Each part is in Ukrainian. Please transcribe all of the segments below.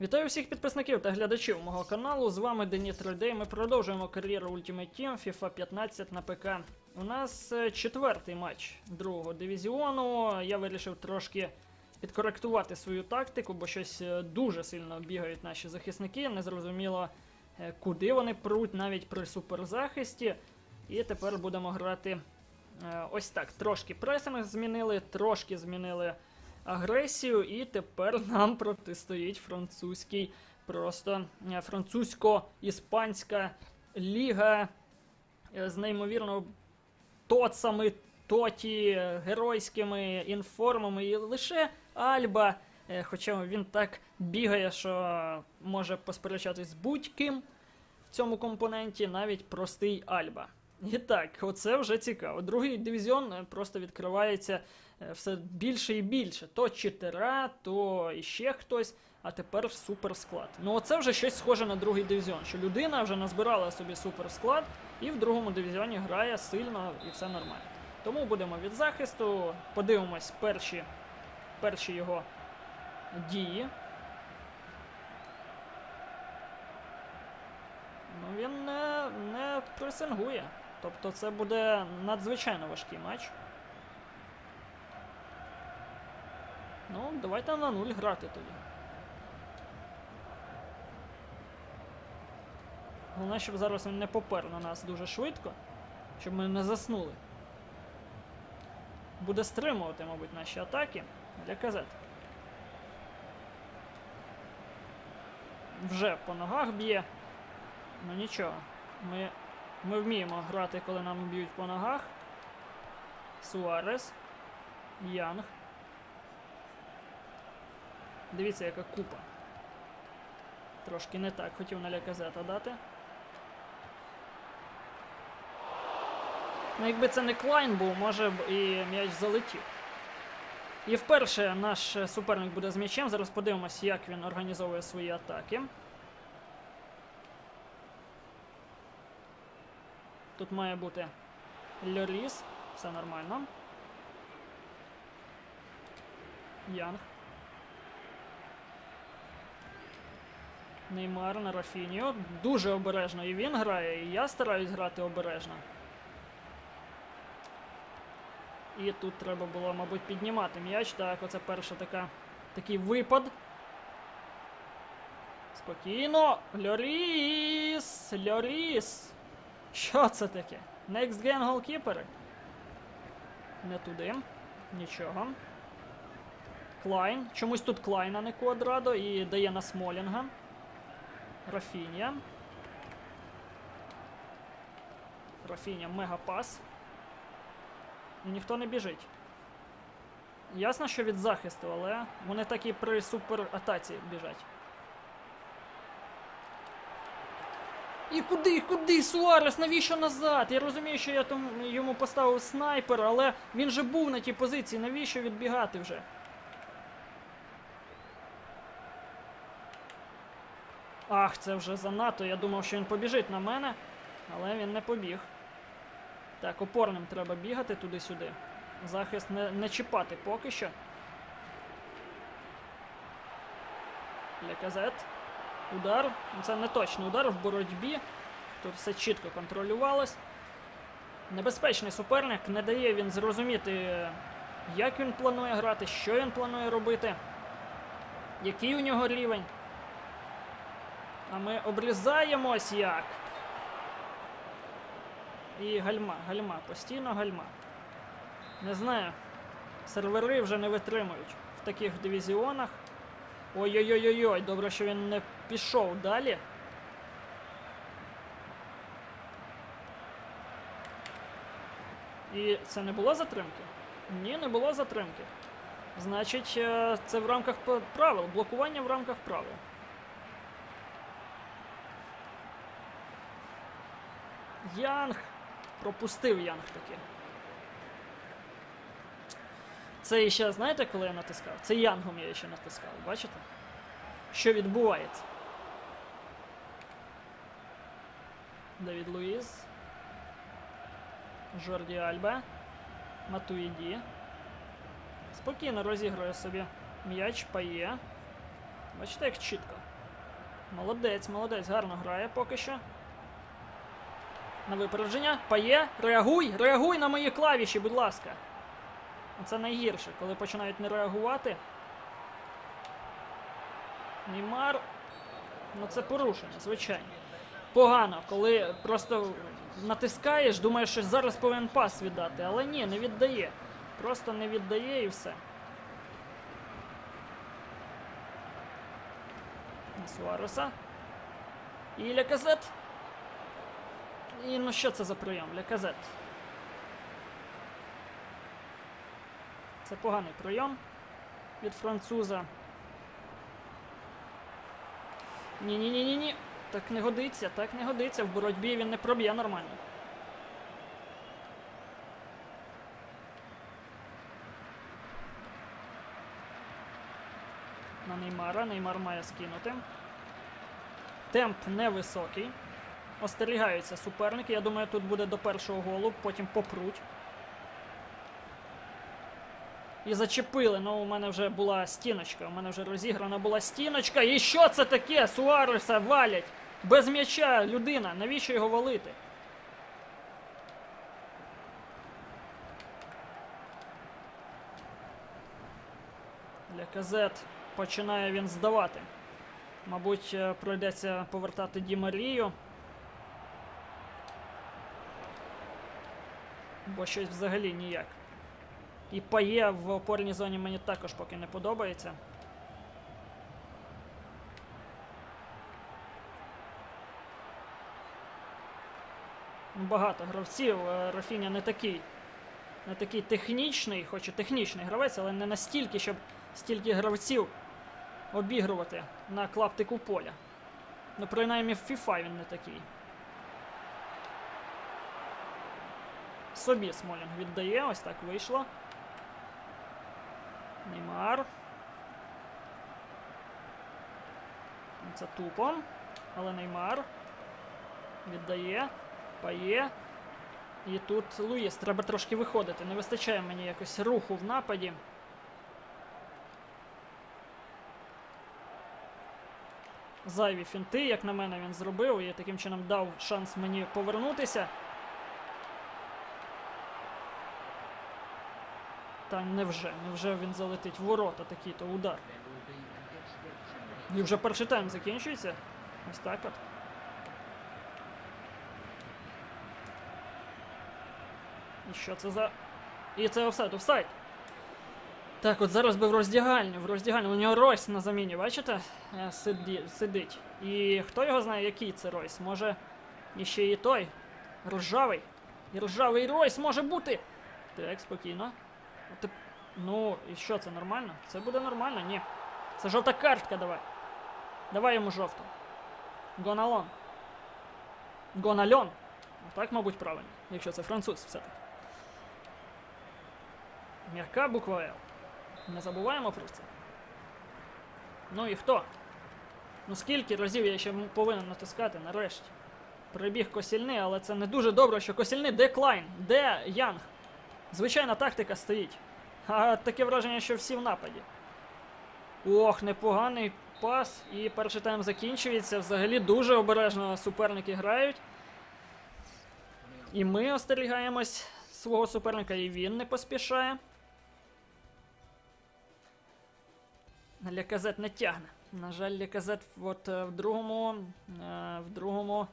Вітаю всіх підписників та глядачів мого каналу. З вами Дені 3D. Ми продовжуємо кар'єру Ultimate Team FIFA 15 на ПК. У нас е, четвертий матч другого дивізіону. Я вирішив трошки підкоректувати свою тактику, бо щось е, дуже сильно бігають наші захисники. Незрозуміло, е, куди вони пруть навіть при суперзахисті. І тепер будемо грати ось так. Трошки пресинг змінили, трошки змінили агресію, і тепер нам протистоїть французький, просто е, французько-іспанська ліга е, з неймовірно тоцами, тоті, е, геройськими інформами, і лише Альба. Хоча він так бігає, що може посперечатись з будь-ким в цьому компоненті, навіть простий Альба. І так, оце вже цікаво. Другий дивізіон е, просто відкривається е, все більше і більше. То читера, то іще хтось, а тепер суперсклад. Ну оце вже щось схоже на другий дивізіон, що людина вже назбирала собі суперсклад і в другому дивізіоні грає сильно і все нормально. Тому будемо від захисту, подивимось перші, перші його дії. Ну, він не, не пресингує. Тобто це буде надзвичайно важкий матч. Ну, давайте на нуль грати тоді. Головне, щоб зараз він не попер на нас дуже швидко, щоб ми не заснули. Буде стримувати, мабуть, наші атаки для казет. Вже по ногах б'є. Ну нічого. Ми, ми вміємо грати, коли нам б'ють по ногах. Суарес. Янг. Дивіться, яка купа. Трошки не так хотів на Ляказета дати. Ну, якби це не Клайн був, може б і м'яч залетів. І вперше наш суперник буде з м'ячем. Зараз подивимось, як він організовує свої атаки. Тут має бути Льоріс. Все нормально. Янг. Неймар на Рафіньо. Дуже обережно і він грає, і я стараюсь грати обережно. І тут треба було, мабуть, піднімати м'яч. Так, оце перша така, такий випад. Спокійно. Льоріс! Льоріс! Що це таке? Next Gen голкіпери? Не туди. Нічого. Клайн. Чомусь тут Клайн, а не Квадрадо. І дає на Смолінга. Рафінія. Рафінія мегапас. І ніхто не біжить. Ясно, що від захисту, але вони так і при суператаці біжать. І куди, куди, Суарес, навіщо назад? Я розумію, що я там йому поставив снайпер, але він же був на тій позиції, навіщо відбігати вже? Ах, це вже занадто. Я думав, що він побіжить на мене, але він не побіг. Так, опорним треба бігати туди-сюди. Захист не, не чіпати поки що. Леказет. Удар. Це не точний удар в боротьбі. Тут все чітко контролювалось. Небезпечний суперник, не дає він зрозуміти, як він планує грати, що він планує робити, який у нього рівень. А ми обрізаємось як. І гальма, гальма, постійно гальма. Не знаю. Сервери вже не витримують в таких дивізіонах. Ой-ой-ой-ой, добре, що він не пішов далі. І це не було затримки? Ні, не було затримки. Значить, е, це в рамках правил, блокування в рамках правил. Янг. Пропустив Янг таки. Це ще, знаєте, коли я натискав? Це Янгом я ще натискав, бачите? Що відбувається? Давід Луїз. Жорді Альба. Матуїді. Спокійно розігрує собі м'яч, пає. Бачите, як чітко. Молодець, молодець, гарно грає поки що. На випередження. Пає. Реагуй! Реагуй на мої клавіші, будь ласка. Це найгірше, коли починають не реагувати. Неймар. Ну це порушення, звичайно. Погано, коли просто натискаєш, думаєш, що зараз повинен пас віддати, але ні, не віддає. Просто не віддає і все. Суареса. І Ляказет. І ну що це за прийом? Ляказет. Це поганий прийом від француза. Ні-ні-ні-ні-ні. Так не годиться, так не годиться. В боротьбі він не проб'є нормально. На Неймара. Неймар має скинути. Темп невисокий. Остерігаються суперники. Я думаю, тут буде до першого голу, потім попруть. І зачепили. Ну, у мене вже була стіночка. У мене вже розіграна була стіночка. І що це таке? Суареса валять! Без м'яча людина. Навіщо його валити? Для казет починає він здавати. Мабуть, е, пройдеться повертати Ді Марію. Бо щось взагалі ніяк. І пає в опорній зоні мені також поки не подобається. Багато гравців. е, Рафіня не такий. Не такий технічний, хоч і технічний гравець, але не настільки, щоб стільки гравців обігрувати на клаптику поля. Ну, принаймні в FIFA він не такий. Собі Смолінг віддає, ось так вийшло. Неймар. Це тупо. Але Неймар. Віддає. Пає. І тут Луїс. Треба трошки виходити. Не вистачає мені якось руху в нападі. Зайві фінти, як на мене, він зробив і таким чином дав шанс мені повернутися. Та невже, невже він залетить в ворота такий-то удар. І вже перший тайм закінчується. Ось так от. І що це за. І це офсайд, офсайд. Так, от зараз би в роздягальню, в роздягальню. У нього Ройс на заміні, бачите? Е, Сиді, сидить. І хто його знає, який це Ройс? Може, іще і той. Ржавий. І ржавий Ройс може бути. Так, спокійно. Ти... Ну, і що це нормально? Це буде нормально? Ні. Це жовта картка, давай. Давай йому жовту. Гоналон. Гональон. Так, мабуть, правильно, якщо це француз все-таки. М'яка буква Л. Не забуваємо про це. Ну і хто? Ну скільки разів я ще повинен натискати нарешті? Прибіг Косільний, але це не дуже добре, що Косільний де Клайн, де Янг. Звичайна тактика стоїть. А таке враження, що всі в нападі. Ох, непоганий пас. І перший тайм закінчується. Взагалі дуже обережно суперники грають. І ми остерігаємось свого суперника, і він не поспішає. Ляказет не тягне. На жаль, Ляказет от е, в другому, е, в другому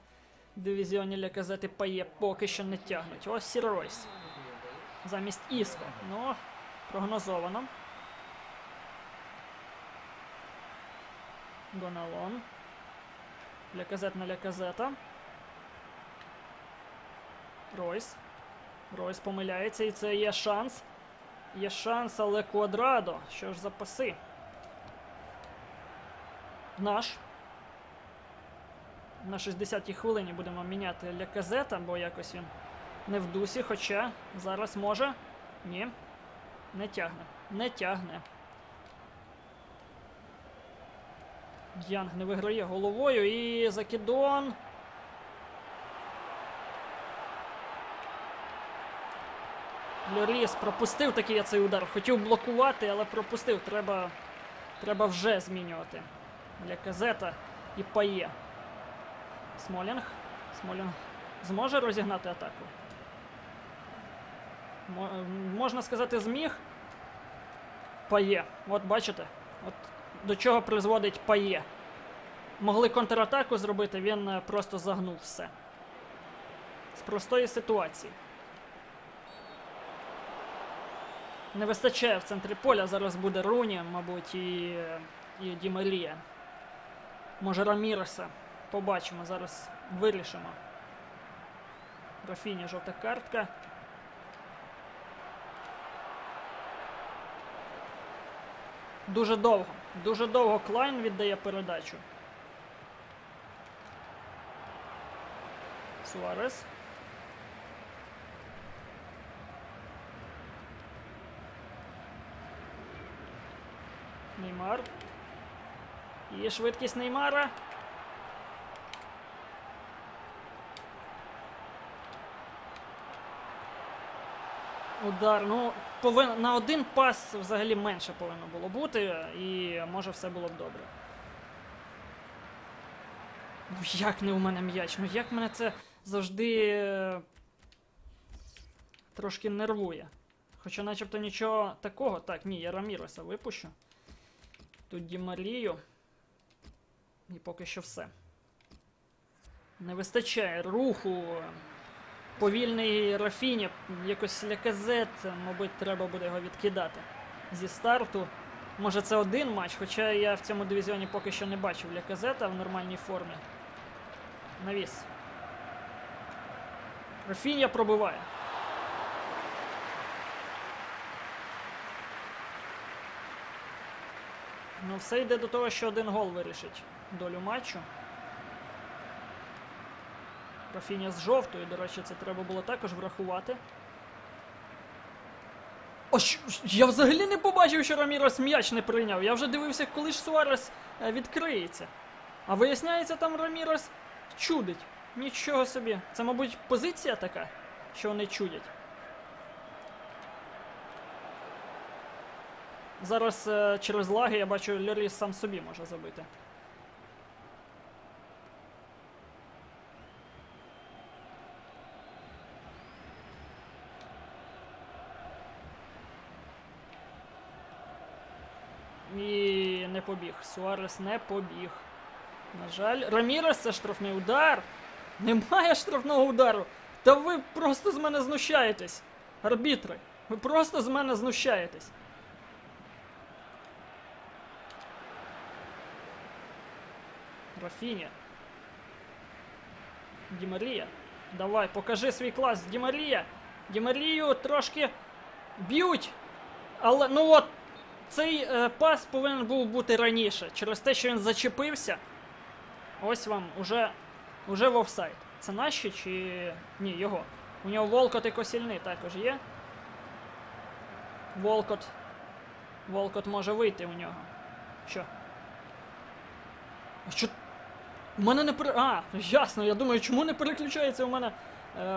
дивізіоні Ляказети пає поки що не тягнуть. Ось Сір Ройс. Замість Іско. Ну, прогнозовано. Гоналон. Ляказет на Ляказета. Ройс. Ройс помиляється, і це є шанс. Є шанс, але Квадрадо. Що ж за паси? Наш. На 60-й хвилині будемо міняти Ляказета, бо якось він не в дусі, хоча зараз може. Ні. Не тягне. Не тягне. Янг не виграє головою і закидон. Льоріс пропустив такий цей удар. Хотів блокувати, але пропустив. Треба, треба вже змінювати. Для казета. І пає. Смолінг. Смолінг зможе розігнати атаку. Можна сказати, зміг. Пає. От бачите? От до чого призводить пає. Могли контратаку зробити, він е, просто загнув все. З простої ситуації. Не вистачає в центрі поля. Зараз буде Руні, мабуть, і, і Ді Марія. Може Раміреса. Побачимо, зараз вирішимо. Рафіні жовта картка. Дуже довго. Дуже довго Клайн віддає передачу. Суарес. Неймар. І швидкість Неймара. Удар. Ну, повин... на один пас взагалі менше повинно було бути, і може все було б добре. Ну як не у мене м'яч? Ну як мене це завжди е, трошки нервує. Хоча начебто нічого такого. Так, ні, я Раміреса випущу. Тут Марію. І поки що все. Не вистачає руху. Повільний Рафіні, якось ляказет, мабуть, треба буде його відкидати зі старту. Може це один матч, хоча я в цьому дивізіоні поки що не бачив ляказета в нормальній формі. Навіс. Рафінія пробиває. Ну, все йде до того, що один гол вирішить долю матчу. Рафіня з жовтою, до речі, це треба було також врахувати. О, я взагалі не побачив, що Рамірос м'яч не прийняв. Я вже дивився, коли ж Суарес е, відкриється. А виясняється, там Рамірос чудить. Нічого собі. Це, мабуть, позиція така, що вони чудять. Зараз е, через лаги я бачу, Льоріс сам собі може забити. І не побіг. Суарес не побіг. На жаль, Рамірес це штрафний удар. Немає штрафного удару. Та ви просто з мене знущаєтесь. Арбітри. Ви просто з мене знущаєтесь. Рафіня. Ді Марія. Давай, покажи свій клас. Ді Марія. Ді трошки б'ють. Але ну от цей е, пас повинен був бути раніше. Через те, що він зачепився. Ось вам уже, уже в офсайд. Це наші чи. Ні, його. У нього Волкот і Косільний також є. Волкот. Волкот може вийти у нього. Що? А Що? У мене не пере... А, ясно, я думаю, чому не переключаються у мене е,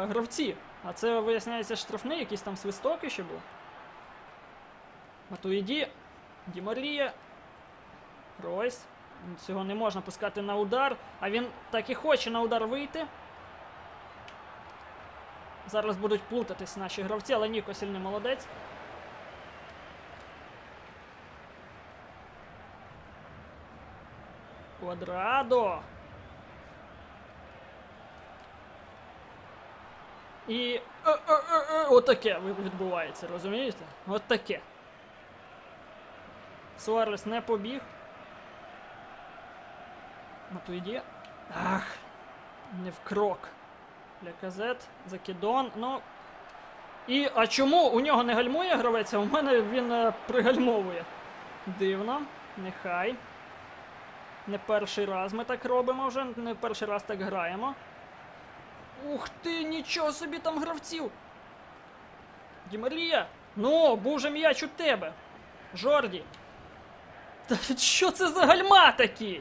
гравці? А це виясняється штрафний, якийсь там свисток ще був. Матуїді, Ді Марія. Ройс. Цього не можна пускати на удар. А він так і хоче на удар вийти. Зараз будуть плутатись наші гравці, але Ніко сильний молодець. Квадрадо. І е, е, е, е, отаке відбувається, розумієте? От таке. Суарес не побіг. Матуїді. Ах. Не в крок. Ляказет, Закидон. Ну. І. А чому у нього не гальмує гравець, а у мене він е, пригальмовує? Дивно. Нехай. Не перший раз ми так робимо вже, не перший раз так граємо. Ух ти, нічого собі там гравців. Дімарія! Ну, був же м'яч у тебе. Жорді. Та що це за гальма такі?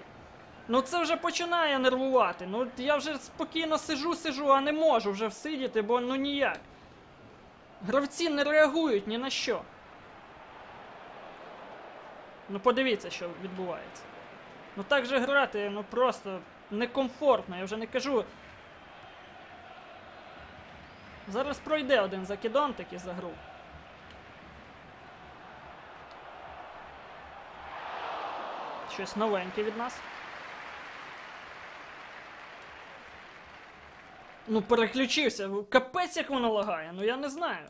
Ну це вже починає нервувати. Ну я вже спокійно сижу, сижу, а не можу вже всидіти, бо ну ніяк. Гравці не реагують ні на що. Ну подивіться, що відбувається. Ну так же грати, ну просто некомфортно, я вже не кажу. Зараз пройде один закидон таки за гру. Щось новеньке від нас. Ну, переключився. Капець, як воно лагає, ну я не знаю.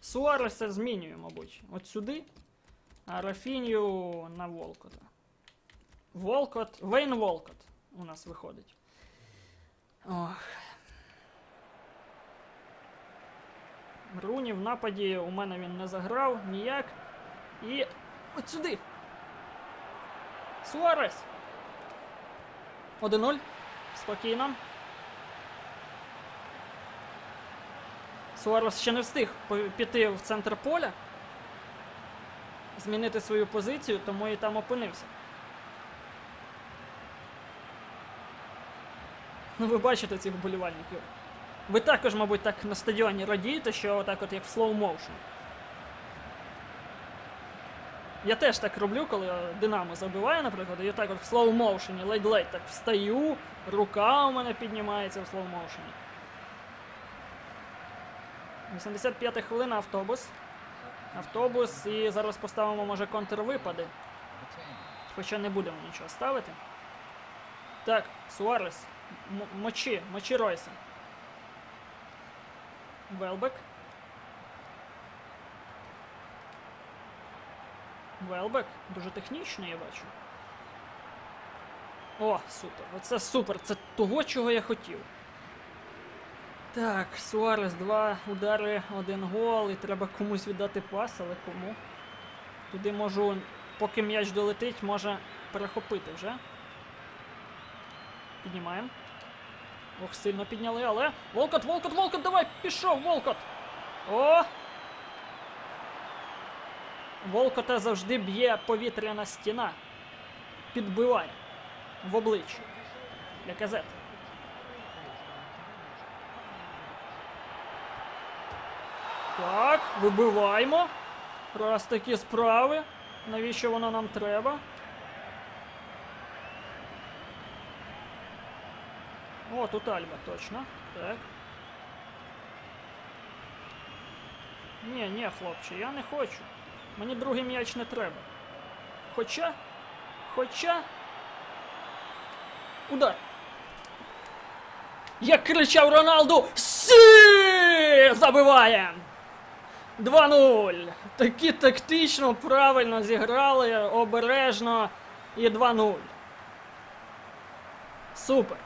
Суареса змінює, мабуть. От сюди. А Рафінію на Волкота. Волкот. Вейн Волкот у нас виходить. Ох. Руні в нападі у мене він не заграв ніяк. І. От сюди. Суарес. 1-0. Спокійно. Суарес ще не встиг піти в центр поля. Змінити свою позицію, тому і там опинився. Ну, ви бачите цих вболівальників. Ви також, мабуть, так на стадіоні радієте, що отак от як в slow motion. Я теж так роблю, коли Динамо забиває, наприклад, і так от в motion, ледь-ледь так встаю, рука у мене піднімається в motion. 85 та хвилина автобус. Автобус і зараз поставимо, може, контрвипади. Хоча не будемо нічого ставити. Так, Суарес. М- мочи, мочи Ройса. Велбек. Велбек. Дуже технічний, я бачу. О, супер. Оце супер. Це того, чого я хотів. Так, Суарес, два удари, один гол, і треба комусь віддати пас, але кому? Туди можу, поки м'яч долетить, може перехопити вже. Піднімаємо. Ох, сильно підняли, але. Волкот, Волкот, Волкот, давай! Пішов, Волкот! О! Волкота завжди б'є повітряна стіна. Підбиває в обличчя. Для казет. Так, вибиваємо. Раз такі справи. Навіщо воно нам треба? О, тут Альба, точно. Так. Ні, ні, хлопче, я не хочу. Мені другий м'яч не треба. Хоча. Хоча. Удар. Як кричав Роналду. Сі! Забиває! 2-0. Такі тактично правильно зіграли, обережно і 2-0. Супер.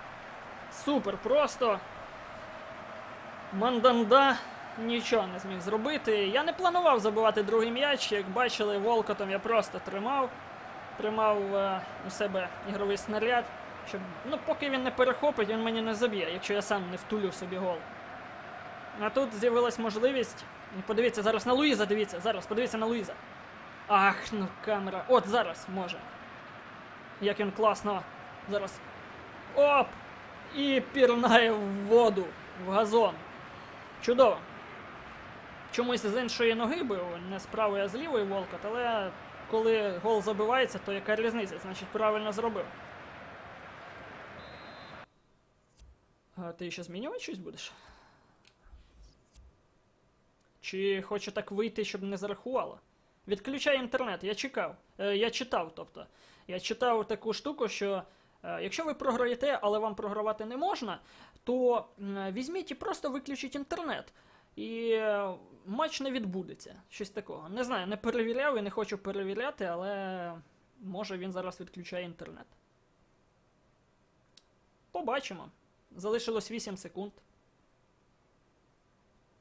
Супер, просто. Манданда нічого не зміг зробити. Я не планував забивати другий м'яч. Як бачили, Волкотом я просто тримав. Тримав е, у себе ігровий снаряд. Щоб, ну, поки він не перехопить, він мені не заб'є, якщо я сам не втулю собі гол. А тут з'явилась можливість. Подивіться зараз на Луїза, дивіться, зараз, подивіться на Луїза. Ах, ну камера. От зараз може. Як він класно. Зараз. Оп! І пірнає в воду, в газон. Чудово. Чомусь з іншої ноги бив, не з правої, а з лівої Волкот, але коли гол забивається, то яка різниця? Значить, правильно зробив. А ти ще змінювати щось будеш? Чи хоче так вийти, щоб не зарахувало? Відключай інтернет, я чекав. Е, я читав, тобто. Я читав таку штуку, що е, якщо ви програєте, але вам програвати не можна, то м, візьміть і просто виключіть інтернет. І е, матч не відбудеться. Щось такого. Не знаю, не перевіряв і не хочу перевіряти, але може він зараз відключає інтернет. Побачимо. Залишилось 8 секунд.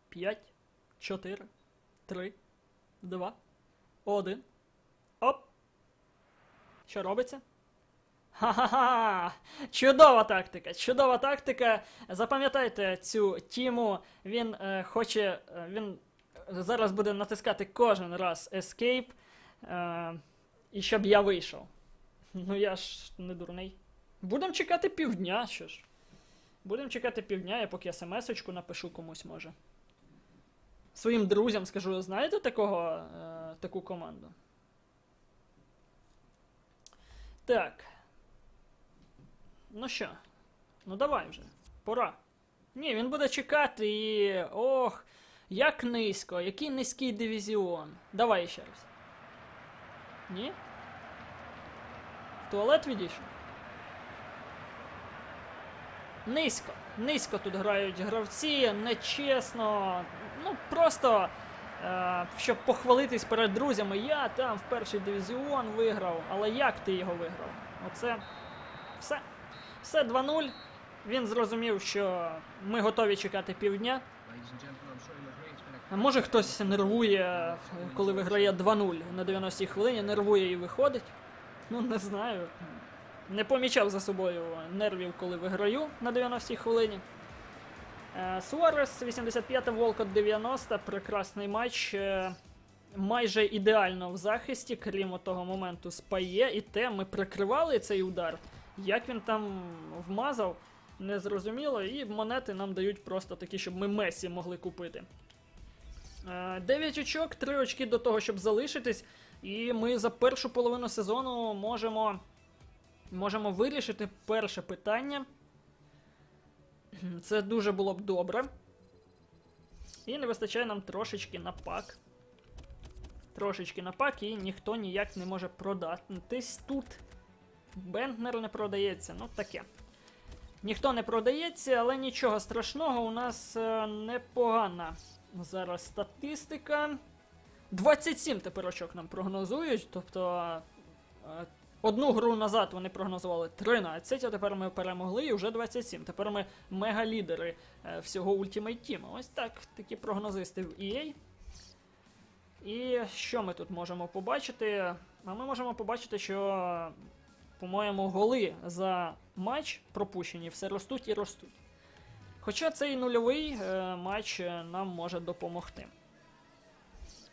5, 4, 3, 2, 1. Оп! Що робиться? Ха-ха-ха! Чудова тактика! Чудова тактика. Запам'ятайте цю тіму. Він е, хоче. е, він зараз буде натискати кожен раз Escape. Е, і щоб я вийшов. Ну я ж не дурний. Будемо чекати півдня, що ж. Будемо чекати півдня, я поки смс-очку напишу комусь може. Своїм друзям скажу, знаєте такого, е, таку команду? Так. Ну що? Ну давай вже. Пора. Ні, він буде чекати і. Ох, як низько, який низький дивізіон. Давай ще раз. Ні? В туалет відійшов? Низько. Низько тут грають гравці, нечесно. Ну, просто. Е, щоб похвалитись перед друзями, я там в перший дивізіон виграв, але як ти його виграв? Оце все. Все 2-0. Він зрозумів, що ми готові чекати півдня. Може хтось нервує, коли виграє 2-0 на 90-й хвилині, нервує і виходить. Ну, не знаю. Не помічав за собою нервів, коли виграю на 90-й хвилині. Е, Суарес 85 Волкот 90, прекрасний матч. Е, Майже ідеально в захисті, крім того моменту з Пає, і те ми прикривали цей удар. Як він там вмазав, незрозуміло, і монети нам дають просто такі, щоб ми Месі могли купити. 9 очок, 3 очки до того, щоб залишитись, і ми за першу половину сезону можемо, можемо вирішити перше питання. Це дуже було б добре. І не вистачає нам трошечки на пак. Трошечки на пак, і ніхто ніяк не може продатись тут. Бентнер не продається, ну таке. Ніхто не продається, але нічого страшного, у нас е, непогана зараз статистика. 27 тепер очок нам прогнозують. Тобто е, одну гру назад вони прогнозували 13, а тепер ми перемогли і вже 27. Тепер ми мега-лідери е, всього Ultimate Team. Ось так, такі прогнозисти в EA. І що ми тут можемо побачити? А ми можемо побачити, що, по-моєму, голи за матч пропущені, все ростуть і ростуть. Хоча цей нульовий е, матч нам може допомогти.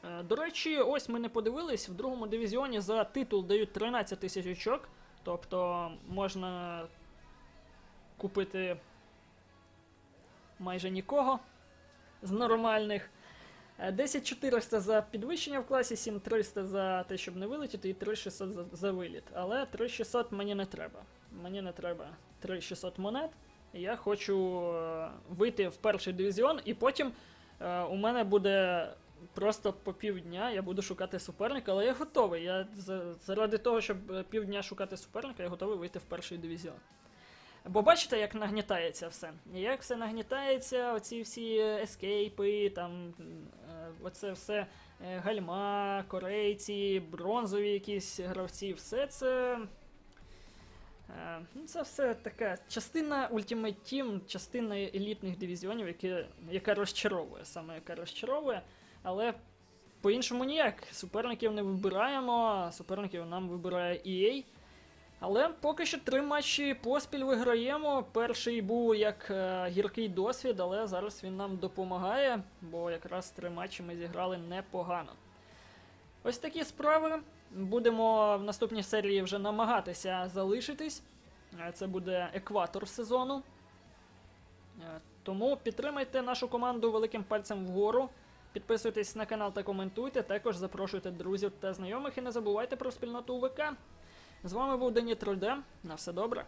Е, до речі, ось ми не подивились, в другому дивізіоні за титул дають 13 тисяч очок, тобто можна купити майже нікого з нормальних. Е, 10400 за підвищення в класі, 7300 за те, щоб не вилетіти, і 3600 за, за виліт. Але 3600 мені не треба. Мені не треба 3600 монет. Я хочу е, вийти в перший дивізіон, і потім е, у мене буде просто по півдня я буду шукати суперника, але я готовий. Я заради того, щоб е, півдня шукати суперника, я готовий вийти в перший дивізіон. Бо бачите, як нагнітається все. Як все нагнітається, оці всі ескейпи, там е, оце все е, гальма, корейці, бронзові якісь гравці, все це. е, Ну, це все така частина Ultimate Team, частина елітних дивізіонів, які, яка розчаровує, саме яка розчаровує, але по-іншому ніяк. Суперників не вибираємо, суперників нам вибирає EA. Але поки що три матчі поспіль виграємо. Перший був як е, гіркий досвід, але зараз він нам допомагає, бо якраз три матчі ми зіграли непогано. Ось такі справи. Будемо в наступній серії вже намагатися залишитись. Е, Це буде екватор сезону. Е, Тому підтримайте нашу команду великим пальцем вгору. Підписуйтесь на канал та коментуйте. Також запрошуйте друзів та знайомих і не забувайте про спільноту ВК. З вами був Дені 3D. На все добре.